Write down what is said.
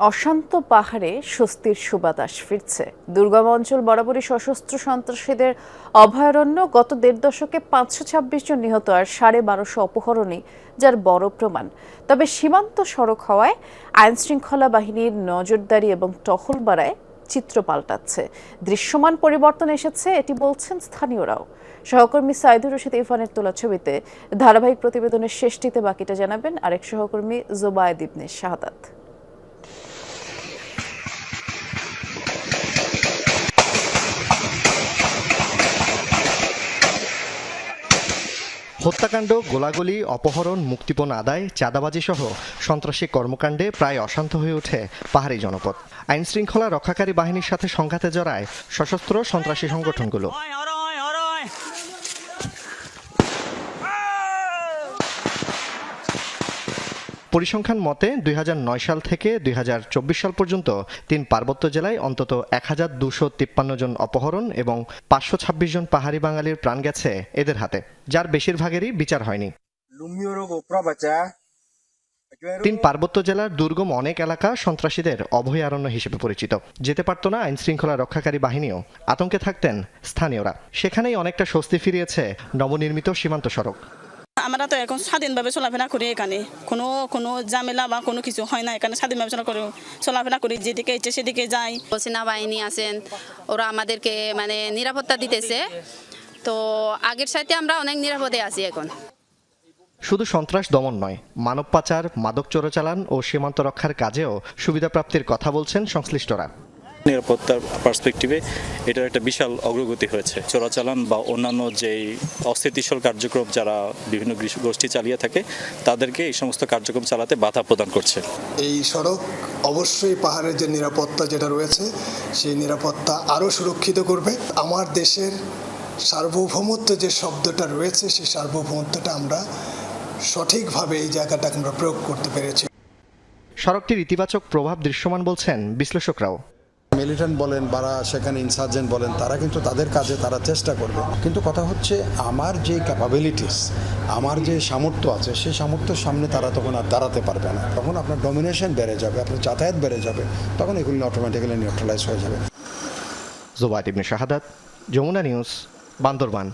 অশান্ত পাহাড়ে স্বস্তির সুবাতাস ফিরছে। দুর্গম অঞ্চল বরাবরই সশস্ত্র সন্ত্রাসীদের অভয়ারণ্য গত দেড় দশকে পাঁচশো ছাব্বিশ জন নিহত আর সাড়ে বারোশো অপহরণই যার বড় প্রমাণ। তবে সীমান্ত সড়ক হওয়ায় আইন শৃঙ্খলা বাহিনীর নজরদারি এবং টহল বাড়ায় চিত্র পাল্টাচ্ছে। দৃশ্যমান পরিবর্তন এসেছে, এটি বলছেন স্থানীয়রাও। সহকর্মী সাইদুর রশিদ ইরফানের তোলা ছবিতে ধারাবাহিক প্রতিবেদনের শেষটিতে বাকিটা জানাবেন আরেক সহকর্মী জোবায়েদ ইবনে শাহাদাত। হত্যাকাণ্ড, গোলাগুলি, অপহরণ, মুক্তিপণ আদায় চাঁদাবাজি সহ সন্ত্রাসী কর্মকাণ্ডে প্রায় অশান্ত হয়ে ওঠে পাহাড়ি জনপদ। আইন শৃঙ্খলা রক্ষাকারী বাহিনীর সাথে সংঘাতে জড়ায় সশস্ত্র সন্ত্রাসী সংগঠনগুলো। পরিসংখ্যান মতে, দুই হাজার নয় সাল থেকে দুই হাজার চব্বিশ সাল পর্যন্ত তিন পার্বত্য জেলায় অন্তত এক জন অপহরণ এবং পাঁচশো ছাব্বিশ জন পাহাড়ি বাঙালির প্রাণ গেছে এদের হাতে। যার বেশিরভাগেরই বিচার হয়নি। তিন পার্বত্য জেলার দুর্গম অনেক এলাকা সন্ত্রাসীদের অভয়ারণ্য হিসেবে পরিচিত। যেতে পারত না আইন শৃঙ্খলা রক্ষাকারী বাহিনীও। আতঙ্কে থাকতেন স্থানীয়রা। সেখানেই অনেকটা স্বস্তি ফিরিয়েছে নবনির্মিত সীমান্ত সড়ক। আমরা তো এখন স্বাধীনভাবে চলাফেরা করি এখানে। কোনো কোনো ঝামেলা বা কোনো কিছু হয় না এখানে স্বাধীনভাবে চলা করি চলাফেরা করি যেদিকে ইচ্ছে সেদিকে যাই। সেনাবাহিনী আছেন ওরা আমাদেরকে মানে নিরাপত্তা দিতেছে। তো আগের সাথে আমরা অনেক নিরাপদে আছি এখন। শুধু সন্ত্রাস দমন নয় মানব পাচার মাদক চোরাচালান ও সীমান্ত রক্ষার কাজেও সুবিধা প্রাপ্তির কথা বলছেন সংশ্লিষ্টরা। নিরাপত্তার পার্সপেক্টিভে এটার একটা বিশাল অগ্রগতি হয়েছে। চোরাচালান বা অন্যান্য যেই অস্থিতিশীল কার্যক্রম যারা বিভিন্ন গোষ্ঠী চালিয়ে থাকে তাদেরকে এই সমস্ত কার্যক্রম চালাতে বাধা প্রদান করছে। এই সড়ক অবশ্যই পাহাড়ের যে নিরাপত্তা যেটা রয়েছে সেই নিরাপত্তা আরও সুরক্ষিত করবে। আমার দেশের সার্বভৌমত্ব যে শব্দটা রয়েছে সেই সার্বভৌমত্বটা আমরা সঠিকভাবে এই জায়গাটাকে আমরা প্রয়োগ করতে পেরেছি। সড়কটির ইতিবাচক প্রভাব দৃশ্যমান বলছেন বিশ্লেষকরাও। মিলিটেন্ট বলেন বা সেখানে ইনসার্জেন্ট বলেন, তারা কিন্তু তাদের কাজে তারা চেষ্টা করবে। কিন্তু কথা হচ্ছে, আমার যে ক্যাপাবিলিটিস আমার যে সামর্থ্য আছে, সেই সামর্থ্যের সামনে তারা তখন আর দাঁড়াতে পারবে না। তখন আপনার ডমিনেশন বেড়ে যাবে, আপনার যাতায়াত বেড়ে যাবে, তখন এগুলি অটোমেটিক্যালি নিউট্রালাইজ হয়ে যাবে। জোবায়দ ইবনে শাহাদাত, যমুনা নিউজ, বান্দরবান।